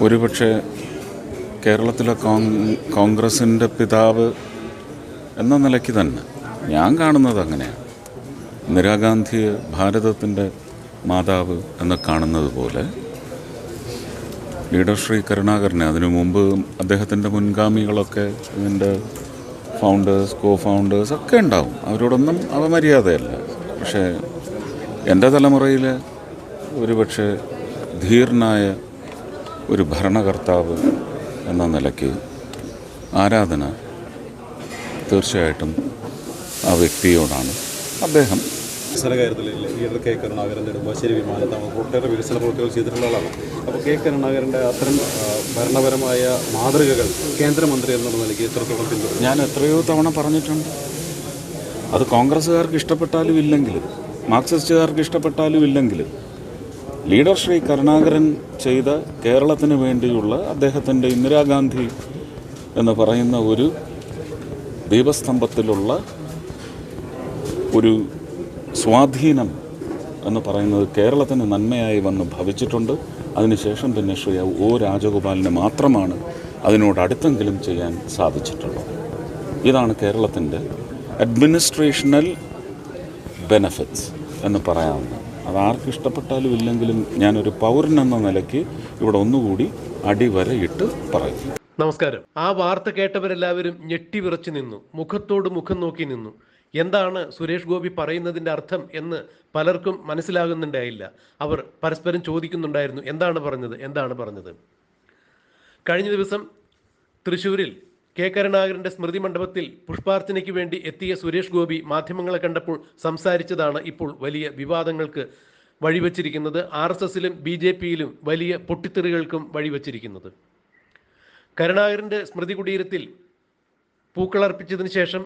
ഒരുപക്ഷെ കേരളത്തിലെ കോൺ- കോൺഗ്രസിന്റെ പിതാവ് എന്ന നിലയ്ക്ക് തന്നെ ഞാൻ കാണുന്നത് അങ്ങനെയാണ്. ഇന്ദിരാഗാന്ധിയെ ഭാരതത്തിന്റെ മാതാവ് എന്ന് കാണുന്നത് പോലെ ലീഡർ ശ്രീ കരുണാകരനെ അതിനു മുമ്പ് അദ്ദേഹത്തിന്റെ മുൻഗാമികളൊക്കെ ഇതിന്റെ ഫൗണ്ടേഴ്സ് കോ ഫൗണ്ടേഴ്സ് ഒക്കെ ഉണ്ടാവും. അവരോടൊന്നും അവമര്യാദയല്ല. പക്ഷേ എന്റെ തലമുറയിൽ ഒരുപക്ഷെ ധീർനായ ഒരു ഭരണകർത്താവ് എന്ന നിലയ്ക്ക് ആരാധന തീർച്ചയായിട്ടും ആ വ്യക്തിയോടാണ്. അദ്ദേഹം വികസന കാര്യത്തിൽ ലീഡർ കെ കരുണാകരൻ നെടുമ്പാശ്ശേരി വിമാനത്താവളം ഒട്ടേറെ വികസന പ്രവൃത്തികൾ ചെയ്തിട്ടുള്ള ആളാണ്. അപ്പോൾ കെ കരുണാകരന്റെ അത്തരം ഭരണപരമായ മാതൃകകൾ കേന്ദ്രമന്ത്രി എന്നുള്ള നിലയ്ക്ക് എത്രത്തോളം ഞാൻ എത്രയോ തവണ പറഞ്ഞിട്ടുണ്ട്. അത് കോൺഗ്രസ്സുകാർക്ക് ഇഷ്ടപ്പെട്ടാലും ഇല്ലെങ്കിലും മാർക്സിസ്റ്റുകാർക്ക് ഇഷ്ടപ്പെട്ടാലും ഇല്ലെങ്കിലും ലീഡർ ശ്രീ കരുണാകരൻ ചെയ്ത കേരളത്തിന് വേണ്ടിയുള്ള അദ്ദേഹത്തിന്റെ ഇന്ദിരാഗാന്ധി എന്ന് പറയുന്ന ഒരു ദീപസ്തംഭത്തിലുള്ള ഒരു സ്വാധീനം എന്ന് പറയുന്നത് കേരളത്തിന് നന്മയായി വന്ന് ഭവിച്ചിട്ടുണ്ട്. അതിനുശേഷം പിന്നെ ശ്രീ ഒ രാജഗോപാലിന് മാത്രമാണ് അതിനോട് അടുത്തെങ്കിലും ചെയ്യാൻ സാധിച്ചിട്ടുള്ളത്. ഇതാണ് കേരളത്തിന്റെ അഡ്മിനിസ്ട്രേഷണൽ ബെനഫിറ്റ്സ് എന്ന് പറയാവുന്നത്. അത് ആർക്ക് ഇഷ്ടപ്പെട്ടാലും ഇല്ലെങ്കിലും ഞാനൊരു പൗരൻ എന്ന നിലയ്ക്ക് ഇവിടെ ഒന്നുകൂടി അടിവരയിട്ട് പറയും. നമസ്കാരം. ആ വാർത്ത കേട്ടവരെല്ലാവരും ഞെട്ടിവിറച്ചു നിന്നു. മുഖത്തോട് മുഖം നോക്കി നിന്നു. എന്താണ് സുരേഷ് ഗോപി പറയുന്നതിന്റെ അർത്ഥം എന്ന് പലർക്കും മനസ്സിലാകുന്നുണ്ടായില്ല. അവർ പരസ്പരം ചോദിക്കുന്നുണ്ടായിരുന്നു. എന്താണ് പറഞ്ഞത്? എന്താണ് പറഞ്ഞത്? കഴിഞ്ഞ ദിവസം തൃശൂരിൽ കെ. കരുണാകരന്റെ സ്മൃതി മണ്ഡപത്തിൽ പുഷ്പാർച്ചനയ്ക്ക് വേണ്ടി എത്തിയ സുരേഷ് ഗോപി മാധ്യമങ്ങളെ കണ്ടപ്പോൾ സംസാരിച്ചതാണ് ഇപ്പോൾ വലിയ വിവാദങ്ങൾക്ക് വഴിവെച്ചിരിക്കുന്നത്. ആർ എസ് എസിലും ബി ജെ പിയിലും വലിയ പൊട്ടിത്തെറികൾക്കും വഴിവെച്ചിരിക്കുന്നത്. കരുണാകരന്റെ സ്മൃതി കുടീരത്തിൽ പൂക്കളർപ്പിച്ചതിന് ശേഷം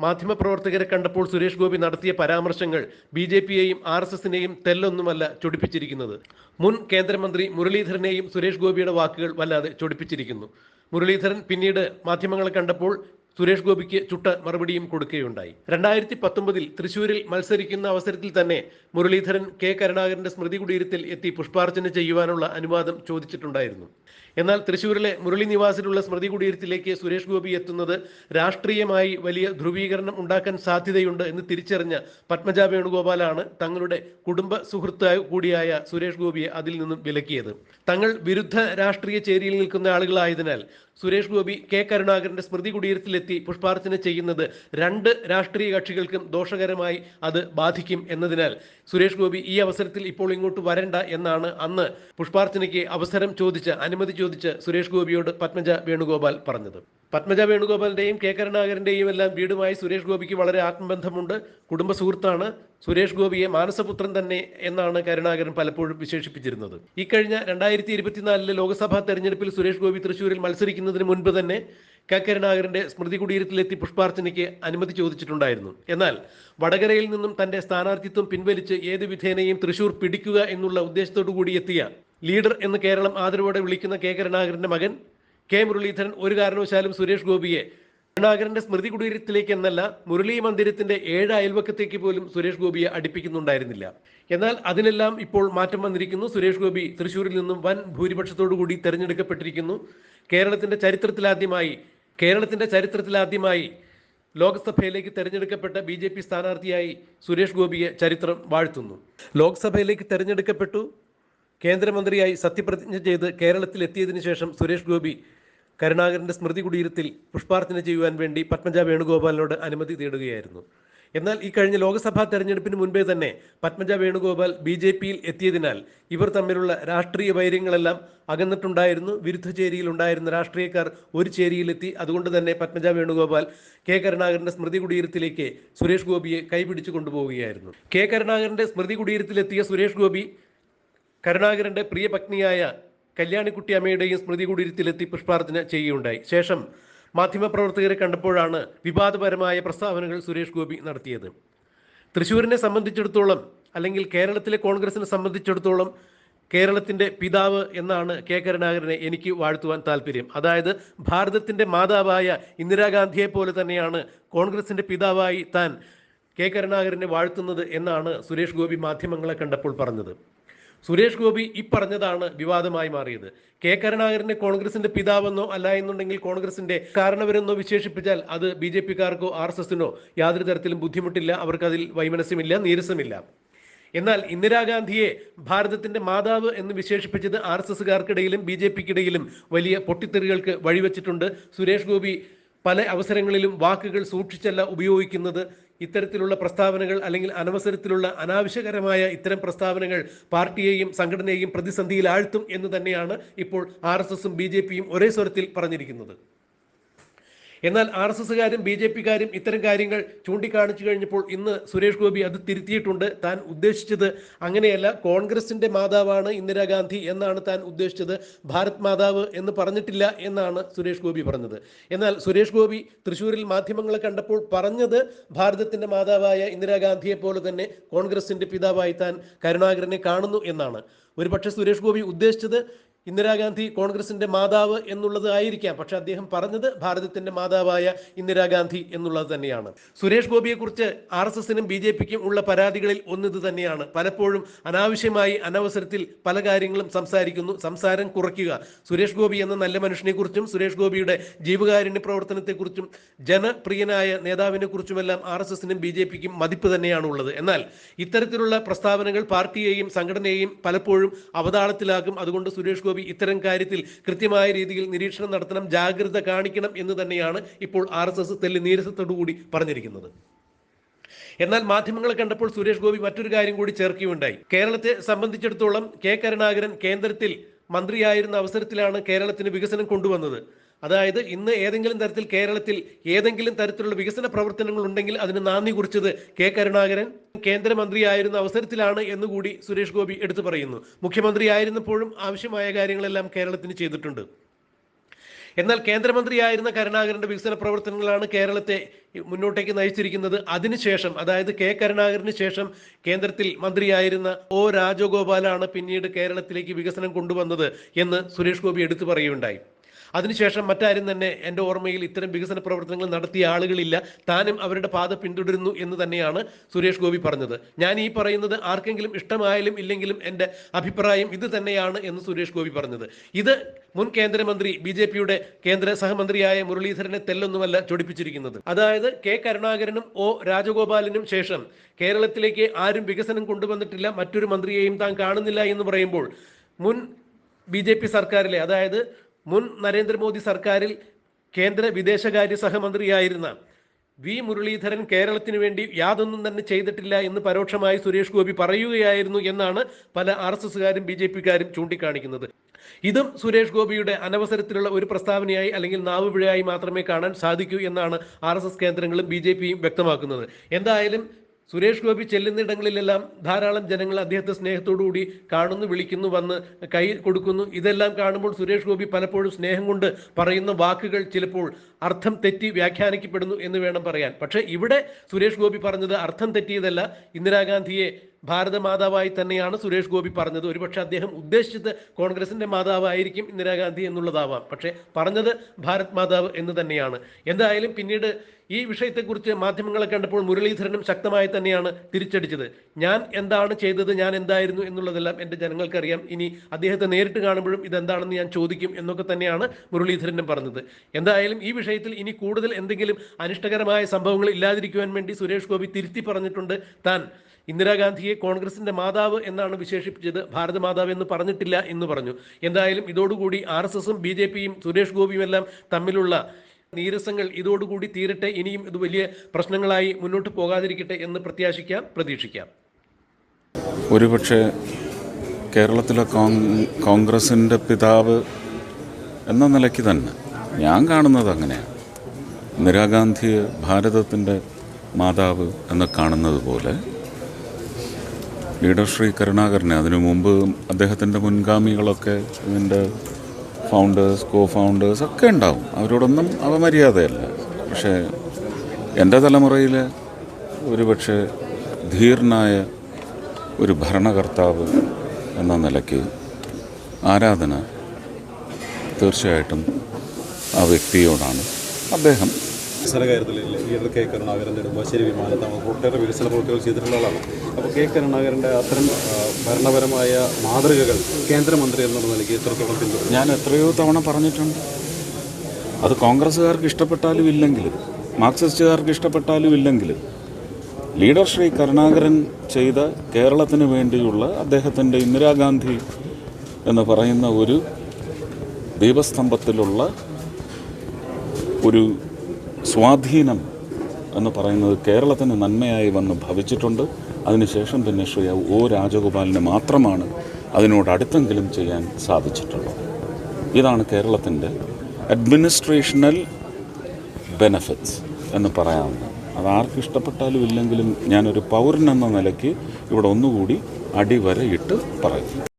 മാധ്യമപ്രവർത്തകരെ കണ്ടപ്പോൾ സുരേഷ് ഗോപി നടത്തിയ പരാമർശങ്ങൾ ബി ജെ പിയെയും ആർ എസ് എസിനെയും തെല്ലൊന്നുമല്ല ചൊടിപ്പിച്ചിരിക്കുന്നത്. മുൻ കേന്ദ്രമന്ത്രി മുരളീധരനെയും സുരേഷ് ഗോപിയുടെ വാക്കുകൾ വല്ലാതെ ചൊടിപ്പിച്ചിരിക്കുന്നു. മുരളീധരൻ പിന്നീട് മാധ്യമങ്ങളെ കണ്ടപ്പോൾ സുരേഷ് ഗോപിക്ക് ചുട്ട മറുപടിയും കൊടുക്കുകയുണ്ടായി. രണ്ടായിരത്തി പത്തൊമ്പതിൽ തൃശൂരിൽ മത്സരിക്കുന്ന അവസരത്തിൽ തന്നെ മുരളീധരൻ കെ കരുണാകരന്റെ സ്മൃതി കുടീരത്തിൽ എത്തി പുഷ്പാർച്ചന ചെയ്യുവാനുള്ള അനുവാദം ചോദിച്ചിട്ടുണ്ടായിരുന്നു. എന്നാൽ തൃശൂരിലെ മുരളി നിവാസിലുള്ള സ്മൃതി കുടീരത്തിലേക്ക് സുരേഷ് ഗോപി എത്തുന്നത് രാഷ്ട്രീയമായി വലിയ ധ്രുവീകരണം ഉണ്ടാക്കാൻ സാധ്യതയുണ്ട് എന്ന് തിരിച്ചറിഞ്ഞ പത്മജ വേണുഗോപാലാണ് തങ്ങളുടെ കുടുംബ സുഹൃത്ത് കൂടിയായ സുരേഷ് ഗോപിയെ അതിൽ നിന്നും വിലക്കിയത്. തങ്ങൾ വിരുദ്ധ രാഷ്ട്രീയ ചേരിയിൽ നിൽക്കുന്ന ആളുകളായതിനാൽ സുരേഷ് ഗോപി കെ കരുണാകരന്റെ സ്മൃതി കുടീരത്തിലെത്തി പുഷ്പാർച്ചന ചെയ്യുന്നത് രണ്ട് രാഷ്ട്രീയ കക്ഷികൾക്കും ദോഷകരമായി അത് ബാധിക്കും എന്നതിനാൽ സുരേഷ് ഗോപി ഈ അവസരത്തിൽ ഇപ്പോൾ ഇങ്ങോട്ട് വരണ്ട എന്നാണ് അന്ന് പുഷ്പാർച്ചനയ്ക്ക് അവസരം ചോദിച്ച് അനുമതി ചോദിച്ച് സുരേഷ് ഗോപിയോട് പത്മജ വേണുഗോപാൽ പറഞ്ഞത്. പത്മജ വേണുഗോപാലിന്റെയും കെ കരുണാകരന്റെയും എല്ലാം വീടുമായി സുരേഷ് ഗോപിക്ക് വളരെ ആത്മബന്ധമുണ്ട്. കുടുംബ സുഹൃത്താണ്. സുരേഷ് ഗോപിയെ മാനസപുത്രൻ തന്നെ എന്നാണ് കരുണാകരൻ പലപ്പോഴും വിശേഷിപ്പിച്ചിരുന്നത്. ഇക്കഴിഞ്ഞ രണ്ടായിരത്തി ഇരുപത്തിനാലിലെ ലോക്സഭാ തെരഞ്ഞെടുപ്പിൽ സുരേഷ് ഗോപി തൃശൂരിൽ മത്സരിക്കുന്നതിന് മുൻപ് തന്നെ കെ കരുണാകരന്റെ സ്മൃതി കുടീരത്തിലെത്തി പുഷ്പാർച്ചനയ്ക്ക് അനുമതി ചോദിച്ചിട്ടുണ്ടായിരുന്നു. എന്നാൽ വടകരയിൽ നിന്നും തന്റെ സ്ഥാനാർത്ഥിത്വം പിൻവലിച്ച് ഏത് വിധേനയും തൃശൂർ പിടിക്കുക എന്നുള്ള ഉദ്ദേശത്തോടു കൂടി എത്തിയ ലീഡർ എന്ന് കേരളം ആദരവോടെ വിളിക്കുന്ന കെ കരുണാകരന്റെ മകൻ കെ മുരളീധരൻ ഒരു കാരണവശാലും സുരേഷ് ഗോപിയെ കരുണാകരന്റെ സ്മൃതി കുടീരത്തിലേക്ക് എന്നല്ല മുരളി മന്ദിരത്തിന്റെ ഏഴ് അയൽവക്കത്തേക്ക് പോലും സുരേഷ് ഗോപിയെ അടുപ്പിക്കുന്നുണ്ടായിരുന്നില്ല. എന്നാൽ അതിനെല്ലാം ഇപ്പോൾ മാറ്റം വന്നിരിക്കുന്നു. സുരേഷ് ഗോപി തൃശൂരിൽ നിന്നും വൻ ഭൂരിപക്ഷത്തോടു കൂടി തെരഞ്ഞെടുക്കപ്പെട്ടിരിക്കുന്നു. കേരളത്തിന്റെ ചരിത്രത്തിലാദ്യമായി കേരളത്തിന്റെ ചരിത്രത്തിലാദ്യമായി ലോക്സഭയിലേക്ക് തെരഞ്ഞെടുക്കപ്പെട്ട ബി ജെ പി സ്ഥാനാർത്ഥിയായി സുരേഷ് ഗോപിയെ ചരിത്രം വാഴ്ത്തുന്നു. ലോക്സഭയിലേക്ക് തെരഞ്ഞെടുക്കപ്പെട്ടു. കേന്ദ്രമന്ത്രിയായി സത്യപ്രതിജ്ഞ ചെയ്ത് കേരളത്തിൽ എത്തിയതിനു ശേഷം സുരേഷ് ഗോപി കരുണാകരന്റെ സ്മൃതി കുടീരത്തിൽ പുഷ്പാർച്ചന ചെയ്യുവാൻ വേണ്ടി പത്മജ വേണുഗോപാലിനോട് അനുമതി തേടുകയായിരുന്നു. എന്നാൽ ഈ കഴിഞ്ഞ ലോക്സഭാ തെരഞ്ഞെടുപ്പിന് മുൻപേ തന്നെ പത്മജ വേണുഗോപാൽ ബി ജെ പിയിൽ എത്തിയതിനാൽ ഇവർ തമ്മിലുള്ള രാഷ്ട്രീയ വൈര്യങ്ങളെല്ലാം അകന്നിട്ടുണ്ടായിരുന്നു. വിരുദ്ധ ചേരിയിൽ ഉണ്ടായിരുന്ന രാഷ്ട്രീയക്കാർ ഒരു ചേരിയിലെത്തി. അതുകൊണ്ട് തന്നെ പത്മജ വേണുഗോപാൽ കെ കരുണാകരന്റെ സ്മൃതി കുടീരത്തിലേക്ക് സുരേഷ് ഗോപിയെ കൈപിടിച്ചു കൊണ്ടുപോവുകയായിരുന്നു. കെ കരുണാകരന്റെ സ്മൃതി കുടീരത്തിലെത്തിയ സുരേഷ് ഗോപി കരുണാകരന്റെ പ്രിയ പത്നിയായ കല്യാണിക്കുട്ടി അമ്മയുടെയും സ്മൃതി കുടീരത്തിലെത്തി പുഷ്പാർച്ചന ചെയ്യുകയുണ്ടായി. ശേഷം മാധ്യമപ്രവർത്തകരെ കണ്ടപ്പോഴാണ് വിവാദപരമായ പ്രസ്താവനകൾ സുരേഷ് ഗോപി നടത്തിയത്. തൃശ്ശൂരിനെ സംബന്ധിച്ചിടത്തോളം അല്ലെങ്കിൽ കേരളത്തിലെ കോൺഗ്രസിനെ സംബന്ധിച്ചിടത്തോളം കേരളത്തിന്റെ പിതാവ് എന്നാണ് കെ കരുണാകരനെ എനിക്ക് വാഴ്ത്തുവാൻ താല്പര്യം. അതായത് ഭാരതത്തിന്റെ മാതാവായ ഇന്ദിരാഗാന്ധിയെ പോലെ തന്നെയാണ് കോൺഗ്രസിന്റെ പിതാവായി താൻ കെ കരുണാകരനെ വാഴ്ത്തുന്നത് എന്നാണ് സുരേഷ് ഗോപി മാധ്യമങ്ങളെ കണ്ടപ്പോൾ പറഞ്ഞത്. സുരേഷ് ഗോപി ഈ പറഞ്ഞതാണ് വിവാദമായി മാറിയത്. കെ. കരുണാകരനെ കോൺഗ്രസിന്റെ പിതാവെന്നോ അല്ല എന്നുണ്ടെങ്കിൽ കോൺഗ്രസിന്റെ കാരണവരെന്നോ വിശേഷിപ്പിച്ചാൽ അത് ബി ജെ പിക്കാർക്കോ ആർ എസ് എസിനോ യാതൊരു തരത്തിലും ബുദ്ധിമുട്ടില്ല. അവർക്കതിൽ വൈമനസ്യമില്ല നീരസമില്ല. എന്നാൽ ഇന്ദിരാഗാന്ധിയെ ഭാരതത്തിന്റെ മാതാവ് എന്ന് വിശേഷിപ്പിച്ചത് ആർ എസ് എസുകാർക്കിടയിലും ബി ജെ പിക്കിടയിലും വലിയ പൊട്ടിത്തെറികൾക്ക് വഴിവെച്ചിട്ടുണ്ട്. സുരേഷ് ഗോപി പല അവസരങ്ങളിലും വാക്കുകൾ സൂക്ഷിച്ചല്ല ഉപയോഗിക്കുന്നത്. ഇത്തരത്തിലുള്ള പ്രസ്താവനകൾ അല്ലെങ്കിൽ അനവസരത്തിലുള്ള അനാവശ്യകരമായ ഇത്തരം പ്രസ്താവനകൾ പാർട്ടിയെയും സംഘടനയെയും പ്രതിസന്ധിയിൽ ആഴ്ത്തും എന്ന് തന്നെയാണ് ഇപ്പോൾ ആർ എസ് എസും ബി ജെ പിയും ഒരേ സ്വരത്തിൽ പറഞ്ഞിരിക്കുന്നത്. എന്നാൽ ആർ എസ് എസുകാരും ബി ജെ പിക്കാരും ഇത്തരം കാര്യങ്ങൾ ചൂണ്ടിക്കാണിച്ചു കഴിഞ്ഞപ്പോൾ ഇന്ന് സുരേഷ് ഗോപി അത് തിരുത്തിയിട്ടുണ്ട്. താൻ ഉദ്ദേശിച്ചത് അങ്ങനെയല്ല കോൺഗ്രസിന്റെ മാതാവാണ് ഇന്ദിരാഗാന്ധി എന്നാണ് താൻ ഉദ്ദേശിച്ചത് ഭാരത് മാതാവ് എന്ന് പറഞ്ഞിട്ടില്ല എന്നാണ് സുരേഷ് ഗോപി പറഞ്ഞത്. എന്നാൽ സുരേഷ് ഗോപി തൃശ്ശൂരിൽ മാധ്യമങ്ങളെ കണ്ടപ്പോൾ പറഞ്ഞത് ഭാരതത്തിന്റെ മാതാവായ ഇന്ദിരാഗാന്ധിയെ പോലെ തന്നെ കോൺഗ്രസിന്റെ പിതാവായി താൻ കരുണാകരനെ കാണുന്നു എന്നാണ്. ഒരുപക്ഷെ സുരേഷ് ഗോപി ഉദ്ദേശിച്ചത് ഇന്ദിരാഗാന്ധി കോൺഗ്രസിന്റെ മാതാവ് എന്നുള്ളത് ആയിരിക്കാം. പക്ഷെ അദ്ദേഹം പറഞ്ഞത് ഭാരതത്തിന്റെ മാതാവായ ഇന്ദിരാഗാന്ധി എന്നുള്ളത് തന്നെയാണ്. സുരേഷ് ഗോപിയെക്കുറിച്ച് ആർ എസ് എസിനും ബി ജെ പിക്കും ഉള്ള പരാതികളിൽ ഒന്നിത് തന്നെയാണ്. പലപ്പോഴും അനാവശ്യമായി അനവസരത്തിൽ പല കാര്യങ്ങളും സംസാരിക്കുന്നു. സംസാരം കുറയ്ക്കുക. സുരേഷ് ഗോപി എന്ന നല്ല മനുഷ്യനെക്കുറിച്ചും സുരേഷ് ഗോപിയുടെ ജീവകാരുണ്യ പ്രവർത്തനത്തെക്കുറിച്ചും ജനപ്രിയനായ നേതാവിനെ കുറിച്ചുമെല്ലാം ആർ എസ് എസിനും ബി ജെ പിക്കും മതിപ്പ് തന്നെയാണ് ഉള്ളത്. എന്നാൽ ഇത്തരത്തിലുള്ള പ്രസ്താവനകൾ പാർട്ടിയെയും സംഘടനയെയും പലപ്പോഴും അവതാളത്തിലാക്കും അതുകൊണ്ട് സുരേഷ് ഗോപി ഇത്തരം കാര്യത്തിൽ കൃത്യമായ രീതിയിൽ നിരീക്ഷണം നടത്തണം ജാഗ്രത കാണിക്കണം എന്ന് തന്നെയാണ് ഇപ്പോൾ ആർ എസ് എസ് തെല്ലി നീരസത്തോടുകൂടി പറഞ്ഞിരിക്കുന്നത്. എന്നാൽ മാധ്യമങ്ങളെ കണ്ടപ്പോൾ സുരേഷ് ഗോപി മറ്റൊരു കാര്യം കൂടി ചേർക്കുകയുണ്ടായി. കേരളത്തെ സംബന്ധിച്ചിടത്തോളം കെ കരുണാകരൻ കേന്ദ്രത്തിൽ മന്ത്രിയായിരുന്ന അവസരത്തിലാണ് കേരളത്തിന് വികസനം കൊണ്ടുവന്നത്. അതായത് ഇന്ന് ഏതെങ്കിലും തരത്തിൽ കേരളത്തിൽ ഏതെങ്കിലും തരത്തിലുള്ള വികസന പ്രവർത്തനങ്ങൾ ഉണ്ടെങ്കിൽ അതിന് നാന്ദി കുറിച്ചത് കെ കരുണാകരൻ. കേന്ദ്രമന്ത്രിയായിരുന്ന അവസരത്തിലാണ് എന്നുകൂടി സുരേഷ് ഗോപി എടുത്തു പറയുന്നു. മുഖ്യമന്ത്രിയായിരുന്നപ്പോഴും ആവശ്യമായ കാര്യങ്ങളെല്ലാം കേരളത്തിന് ചെയ്തിട്ടുണ്ട്. എന്നാൽ കേന്ദ്രമന്ത്രിയായിരുന്ന കരുണാകരന്റെ വികസന പ്രവർത്തനങ്ങളാണ് കേരളത്തെ മുന്നോട്ടേക്ക് നയിച്ചിരിക്കുന്നത്. അതിനുശേഷം അതായത് കെ കരുണാകരന് ശേഷം കേന്ദ്രത്തിൽ മന്ത്രിയായിരുന്ന ഒ രാജഗോപാലാണ് പിന്നീട് കേരളത്തിലേക്ക് വികസനം കൊണ്ടുവന്നത് എന്ന് സുരേഷ് ഗോപി എടുത്തു പറയുകയുണ്ടായി. അതിനുശേഷം മറ്റാരും തന്നെ എന്റെ ഓർമ്മയിൽ ഇത്തരം വികസന പ്രവർത്തനങ്ങൾ നടത്തിയ ആളുകളില്ല. താനും അവരുടെ പാത പിന്തുടരുന്നു എന്ന് തന്നെയാണ് സുരേഷ് ഗോപി പറഞ്ഞത്. ഞാൻ ഈ പറയുന്നത് ആർക്കെങ്കിലും ഇഷ്ടമായാലും ഇല്ലെങ്കിലും എന്റെ അഭിപ്രായം ഇത് തന്നെയാണ് എന്ന് സുരേഷ് ഗോപി പറഞ്ഞത്. ഇത് മുൻ കേന്ദ്രമന്ത്രി ബി ജെ പിയുടെ കേന്ദ്ര സഹമന്ത്രിയായ മുരളീധരനെ തെല്ലൊന്നുമല്ല ചൊടിപ്പിച്ചിരിക്കുന്നത്. അതായത് കെ കരുണാകരനും ഒ രാജഗോപാലിനും ശേഷം കേരളത്തിലേക്ക് ആരും വികസനം കൊണ്ടുവന്നിട്ടില്ല. മറ്റൊരു മന്ത്രിയെയും താൻ കാണുന്നില്ല എന്ന് പറയുമ്പോൾ മുൻ ബി സർക്കാരിലെ അതായത് മുൻ നരേന്ദ്രമോദി സർക്കാരിൽ കേന്ദ്ര വിദേശകാര്യ സഹമന്ത്രിയായിരുന്ന വി മുരളീധരൻ കേരളത്തിന് വേണ്ടി യാതൊന്നും തന്നെ ചെയ്തിട്ടില്ല എന്ന് പരോക്ഷമായി സുരേഷ് ഗോപി പറയുകയായിരുന്നു എന്നാണ് പല ആർ എസ് എസുകാരും ബി ജെ പിക്കാരും ചൂണ്ടിക്കാണിക്കുന്നത്. ഇതും സുരേഷ് ഗോപിയുടെ അനവസരത്തിലുള്ള ഒരു പ്രസ്താവനയായി അല്ലെങ്കിൽ നാവുപിഴയായി മാത്രമേ കാണാൻ സാധിക്കൂ എന്നാണ് ആർ കേന്ദ്രങ്ങളും ബി വ്യക്തമാക്കുന്നത്. എന്തായാലും സുരേഷ് ഗോപി ചെല്ലുന്നിടങ്ങളിലെല്ലാം ധാരാളം ജനങ്ങൾ അദ്ദേഹത്തെ സ്നേഹത്തോടുകൂടി കാണുന്നു വിളിക്കുന്നു വന്ന് കൈ കൊടുക്കുന്നു. ഇതെല്ലാം കാണുമ്പോൾ സുരേഷ് ഗോപി പലപ്പോഴും സ്നേഹം കൊണ്ട് പറയുന്ന വാക്കുകൾ ചിലപ്പോൾ അർത്ഥം തെറ്റി വ്യാഖ്യാനിക്കപ്പെടുന്നു എന്ന് വേണം പറയാൻ. പക്ഷേ ഇവിടെ സുരേഷ് ഗോപി പറഞ്ഞത് അർത്ഥം തെറ്റിയതല്ല. ഇന്ദിരാഗാന്ധിയെ ഭാരതമാതാവായി തന്നെയാണ് സുരേഷ് ഗോപി പറഞ്ഞത്. ഒരുപക്ഷെ അദ്ദേഹം ഉദ്ദേശിച്ചത് കോൺഗ്രസിന്റെ മാതാവായിരിക്കും ഇന്ദിരാഗാന്ധി എന്നുള്ളതാവാം. പക്ഷേ പറഞ്ഞത് ഭാരത് മാതാവ് എന്ന് തന്നെയാണ്. എന്തായാലും പിന്നീട് ഈ വിഷയത്തെക്കുറിച്ച് മാധ്യമങ്ങളെ കണ്ടപ്പോൾ മുരളീധരനും ശക്തമായി തന്നെയാണ് തിരിച്ചടിച്ചത്. ഞാൻ എന്താണ് ചെയ്തത് ഞാൻ എന്തായിരുന്നു എന്നുള്ളതെല്ലാം എന്റെ ജനങ്ങൾക്കറിയാം. ഇനി അദ്ദേഹത്തെ നേരിട്ട് കാണുമ്പോഴും ഇതെന്താണെന്ന് ഞാൻ ചോദിക്കും എന്നൊക്കെ തന്നെയാണ് മുരളീധരനും പറഞ്ഞത്. എന്തായാലും ഈ വിഷയത്തിൽ ഇനി കൂടുതൽ എന്തെങ്കിലും അനിഷ്ടകരമായ സംഭവങ്ങൾ ഇല്ലാതിരിക്കുവാൻ വേണ്ടി സുരേഷ് ഗോപി തിരുത്തി പറഞ്ഞിട്ടുണ്ട് താൻ. ഇന്ദിരാഗാന്ധിയെ കോൺഗ്രസിന്റെ മാതാവ് എന്നാണ് വിശേഷിപ്പിച്ചത്. ഭാരത മാതാവ് എന്ന് പറഞ്ഞിട്ടില്ല എന്ന് പറഞ്ഞു. എന്തായാലും ഇതോടുകൂടി ആർ എസ് എസും ബി ജെ പിയും സുരേഷ് ഗോപിയും എല്ലാം തമ്മിലുള്ള നീരസങ്ങൾ ഇതോടുകൂടി തീരട്ടെ. ഇനിയും ഇത് വലിയ പ്രശ്നങ്ങളായി മുന്നോട്ട് പോകാതിരിക്കട്ടെ എന്ന് പ്രത്യാശിക്കാം പ്രതീക്ഷിക്കാം. ഒരുപക്ഷെ കേരളത്തിലെ കോൺഗ്രസിന്റെ പിതാവ് എന്ന നിലയ്ക്ക് തന്നെ ഞാൻ കാണുന്നത് അങ്ങനെയാണ്. ഇന്ദിരാഗാന്ധിയെ ഭാരതത്തിന്റെ മാതാവ് എന്ന് കാണുന്നത് പോലെ ലീഡർ ശ്രീ കരുണാകരനെ അതിനു മുമ്പ് അദ്ദേഹത്തിന്റെ മുൻഗാമികളൊക്കെ ഇതിന്റെ ഫൗണ്ടേഴ്സ് കോ ഫൗണ്ടേഴ്സ് ഒക്കെ ഉണ്ടാവും. അവരോടൊന്നും അപമര്യാദയല്ല പക്ഷേ എന്റെ തലമുറയിൽ ഒരുപക്ഷെ ധീർനായ ഒരു ഭരണകർത്താവ് എന്ന നിലയ്ക്ക് ആരാധന തീർച്ചയായിട്ടും ആ വ്യക്തിയോടാണ് അദ്ദേഹം. വികസന കാര്യത്തിൽ ലീഡർ കെ കരുണാകരൻ നെടുമ്പാശ്ശേരി വിമാനത്താവളം ഒട്ടേറെ വികസന പ്രവൃത്തികൾ ചെയ്തിട്ടുള്ള ആളാണ്. അപ്പോൾ കെ കരുണാകരന്റെ അത്തരം ഭരണപരമായ മാതൃകകൾ കേന്ദ്രമന്ത്രി എന്നുള്ള നിലയ്ക്ക് എത്രത്തോളം പിന്തുണ ഞാൻ എത്രയോ തവണ പറഞ്ഞിട്ടുണ്ട്. അത് കോൺഗ്രസ്സുകാർക്ക് ഇഷ്ടപ്പെട്ടാലും ഇല്ലെങ്കിലും മാർക്സിസ്റ്റുകാർക്ക് ഇഷ്ടപ്പെട്ടാലും ഇല്ലെങ്കിലും ലീഡർ ശ്രീ കരുണാകരൻ ചെയ്ത കേരളത്തിന് വേണ്ടിയുള്ള അദ്ദേഹത്തിന്റെ ഇന്ദിരാഗാന്ധി എന്ന് പറയുന്ന ഒരു ദീപസ്തംഭത്തിലുള്ള ഒരു സ്വാധീനം എന്ന് പറയുന്നത് കേരളത്തിന് നന്മയായി വന്ന് ഭവിച്ചിട്ടുണ്ട്. അതിനുശേഷം പിന്നെ ശ്രീ ഒ രാജഗോപാലിന് മാത്രമാണ് അതിനോട് അടുത്തെങ്കിലും ചെയ്യാൻ സാധിച്ചിട്ടുള്ളത്. ഇതാണ് കേരളത്തിന്റെ അഡ്മിനിസ്ട്രേഷണൽ ബെനഫിറ്റ്സ് എന്ന് പറയാവുന്നത്. അത് ആർക്ക് ഇഷ്ടപ്പെട്ടാലും ഇല്ലെങ്കിലും ഞാനൊരു പൗരൻ എന്ന നിലയ്ക്ക് ഇവിടെ ഒന്നുകൂടി അടിവരയിട്ട് പറയും